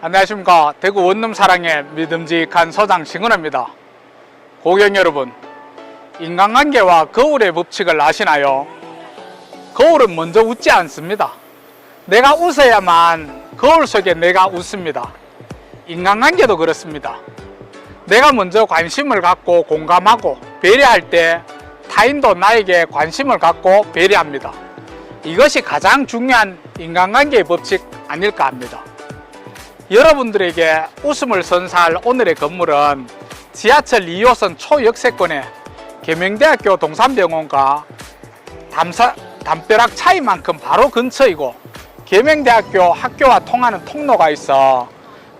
안녕하십니까. 대구 원룸 사랑의 믿음직한 소장 신근호입니다. 고객 여러분 인간관계와 거울의 법칙을 아시나요? 거울은 먼저 웃지 않습니다. 내가 웃어야만 거울 속에 내가 웃습니다. 인간관계도 그렇습니다. 내가 먼저 관심을 갖고 공감하고 배려할 때 타인도 나에게 관심을 갖고 배려합니다. 이것이 가장 중요한 인간관계의 법칙 아닐까 합니다 여러분들에게 웃음을 선사할 오늘의 건물은 지하철 2호선 초역세권의 계명대학교 동산병원과 담사, 담벼락 차이만큼 바로 근처이고 계명대학교 학교와 통하는 통로가 있어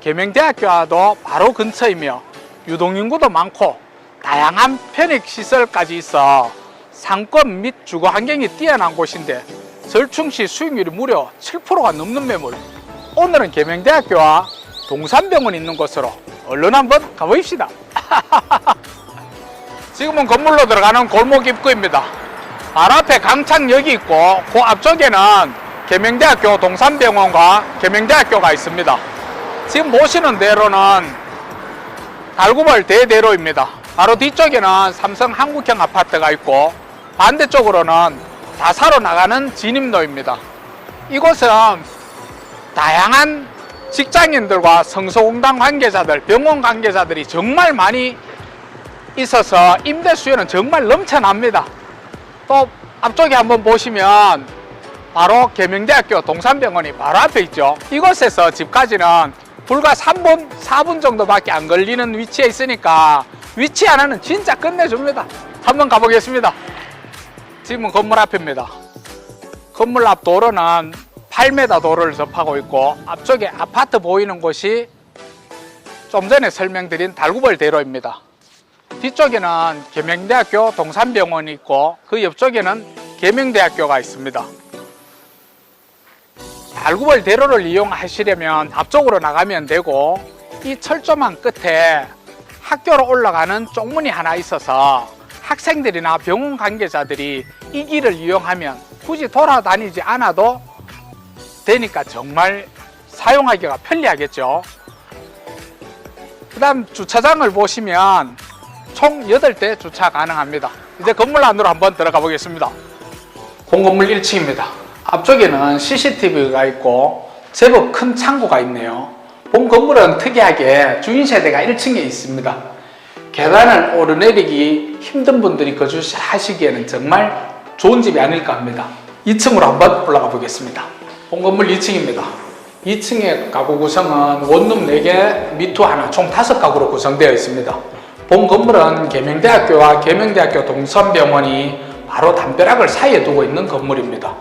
계명대학교와도 바로 근처이며 유동인구도 많고 다양한 편익시설까지 있어 상권 및 주거 환경이 뛰어난 곳인데 절충시 수익률이 무려 7%가 넘는 매물 오늘은 계명대학교와 동산병원 있는 곳으로 얼른 한번 가보십시다. 지금은 건물로 들어가는 골목 입구입니다. 바로 앞에 강창역이 있고 그 앞쪽에는 계명대학교 동산병원과 계명대학교가 있습니다. 지금 보시는 대로는 달구벌 대대로입니다. 바로 뒤쪽에는 삼성 한국형 아파트가 있고 반대쪽으로는 다사로 나가는 진입로입니다. 이곳은 다양한 직장인들과 성소공단 관계자들, 병원 관계자들이 정말 많이 있어서 임대 수요는 정말 넘쳐납니다. 또 앞쪽에 한번 보시면 바로 계명대학교 동산병원이 바로 앞에 있죠. 이곳에서 집까지는 불과 3분, 4분 정도밖에 안 걸리는 위치에 있으니까 위치 하나는 진짜 끝내줍니다. 한번 가보겠습니다. 지금은 건물 앞입니다. 건물 앞 도로는 8m 도로를 접하고 있고 앞쪽에 아파트 보이는 곳이 좀 전에 설명드린 달구벌 대로입니다. 뒤쪽에는 계명대학교 동산병원이 있고 그 옆쪽에는 계명대학교가 있습니다. 달구벌 대로를 이용하시려면 앞쪽으로 나가면 되고 이 철조망 끝에 학교로 올라가는 쪽문이 하나 있어서 학생들이나 병원 관계자들이 이 길을 이용하면 굳이 돌아다니지 않아도 되니까 정말 사용하기가 편리하겠죠. 그 다음 주차장을 보시면 총 8대 주차 가능합니다. 이제 건물 안으로 한번 들어가 보겠습니다. 공건물 1층입니다. 앞쪽에는 CCTV가 있고 제법 큰 창고가 있네요. 본 건물은 특이하게 주인 세대가 1층에 있습니다. 계단을 오르내리기 힘든 분들이 거주하시기에는 정말 좋은 집이 아닐까 합니다. 2층으로 한번 올라가 보겠습니다. 본 건물 2층입니다. 2층의 가구 구성은 원룸 4개, 미투 하나, 총 5가구로 구성되어 있습니다. 본 건물은 계명대학교와 계명대학교 동선병원이 바로 담벼락을 사이에 두고 있는 건물입니다.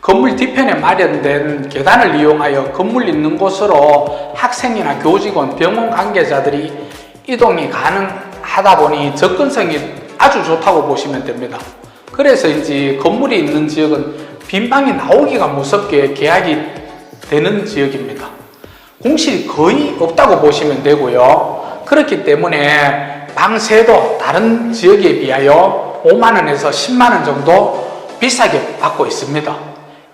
건물 뒤편에 마련된 계단을 이용하여 건물 있는 곳으로 학생이나 교직원, 병원 관계자들이 이동이 가능하다 보니 접근성이 아주 좋다고 보시면 됩니다. 그래서인지 건물이 있는 지역은 빈방이 나오기가 무섭게 계약이 되는 지역입니다. 공실이 거의 없다고 보시면 되고요. 그렇기 때문에 방세도 다른 지역에 비하여 5만원에서 10만원 정도 비싸게 받고 있습니다.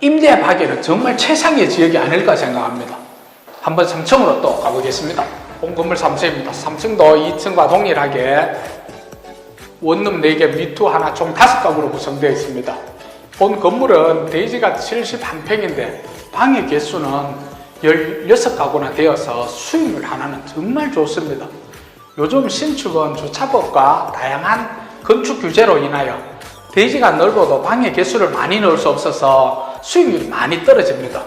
임대하기에는 정말 최상의 지역이 아닐까 생각합니다. 한번 3층으로 또 가보겠습니다. 본 건물 3층입니다. 3층도 2층과 동일하게 원룸 4개, 미투 하나 총 5가구로 구성되어 있습니다. 본 건물은 대지가 71평인데 방의 개수는 16가구나 되어서 수익률 하나는 정말 좋습니다. 요즘 신축은 주차법과 다양한 건축 규제로 인하여 대지가 넓어도 방의 개수를 많이 넣을 수 없어서 수익률이 많이 떨어집니다.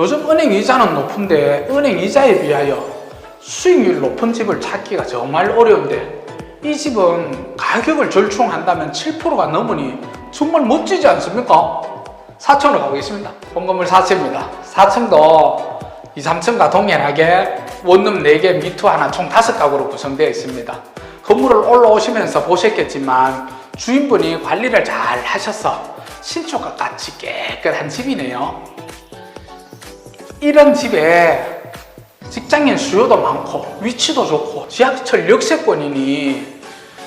요즘 은행 이자는 높은데 은행 이자에 비하여 수익률 높은 집을 찾기가 정말 어려운데 이 집은 가격을 절충한다면 7%가 넘으니 정말 멋지지 않습니까? 4층으로 가보겠습니다. 본 건물 4층입니다. 4층도 2, 3층과 동일하게 원룸 4개, 미투 하나 총 5가구로 구성되어 있습니다. 건물을 올라오시면서 보셨겠지만 주인분이 관리를 잘 하셔서 신축과 같이 깨끗한 집이네요. 이런 집에 직장인 수요도 많고 위치도 좋고 지하철 역세권이니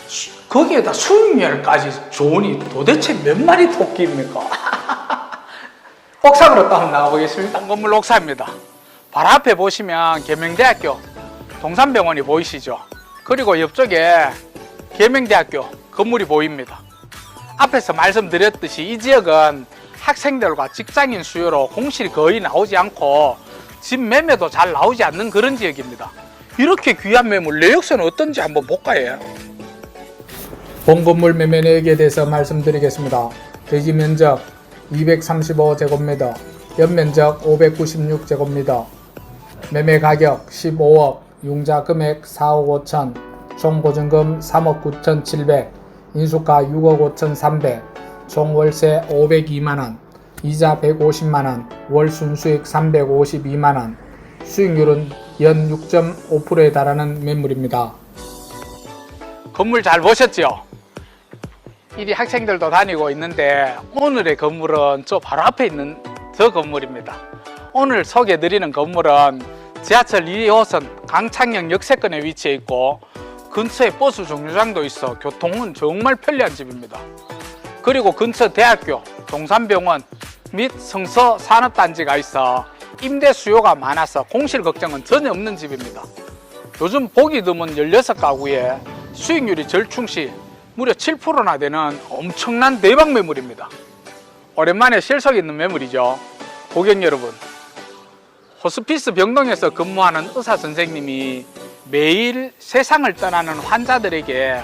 수- 거기에다 수익률까지 좋으니 도대체 몇 마리 토끼입니까? 옥상으로 또 한번 나가보겠습니다. 건물 옥상입니다. 바로 앞에 보시면 계명대학교 동산병원이 보이시죠? 그리고 옆쪽에 계명대학교 건물이 보입니다. 앞에서 말씀드렸듯이 이 지역은 학생들과 직장인 수요로 공실이 거의 나오지 않고 집 매매도 잘 나오지 않는 그런 지역입니다. 이렇게 귀한 매물 내역서는 어떤지 한번 볼까요? 본 건물 매매 내역에 대해서 말씀드리겠습니다. 대지 면적 235제곱미터, 연면적 596제곱미터, 매매 가격 15억, 융자 금액 4억 5천, 총 보증금 3억 9천 7백, 인수가 6억 5천 3백, 총 월세 502만원, 이자 150만원, 월 순수익 352만원, 수익률은 연 6.5%에 달하는 매물입니다. 건물 잘 보셨죠? 이리 학생들도 다니고 있는데 오늘의 건물은 저 바로 앞에 있는 저 건물입니다. 오늘 소개해드리는 건물은 지하철 2호선 강창역 역세권에 위치해 있고 근처에 버스 정류장도 있어 교통은 정말 편리한 집입니다. 그리고 근처 대학교, 동산병원 및 성서 산업단지가 있어 임대 수요가 많아서 공실 걱정은 전혀 없는 집입니다. 요즘 보기 드문 16가구에 수익률이 절충시 무려 7%나 되는 엄청난 대박 매물입니다. 오랜만에 실속 있는 매물이죠. 고객 여러분, 호스피스 병동에서 근무하는 의사 선생님이 매일 세상을 떠나는 환자들에게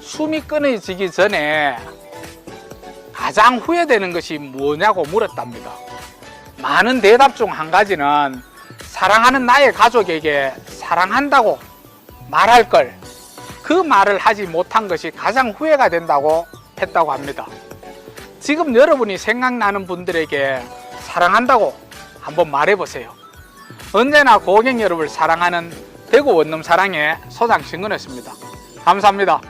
숨이 끊어지기 전에 가장 후회되는 것이 뭐냐고 물었답니다. 많은 대답 중 한 가지는 사랑하는 나의 가족에게 사랑한다고 말할 걸 그 말을 하지 못한 것이 가장 후회가 된다고 했다고 합니다. 지금 여러분이 생각나는 분들에게 사랑한다고 한번 말해보세요. 언제나 고객 여러분을 사랑하는 대구 원룸 사랑의 소장 신근했습니다. 감사합니다.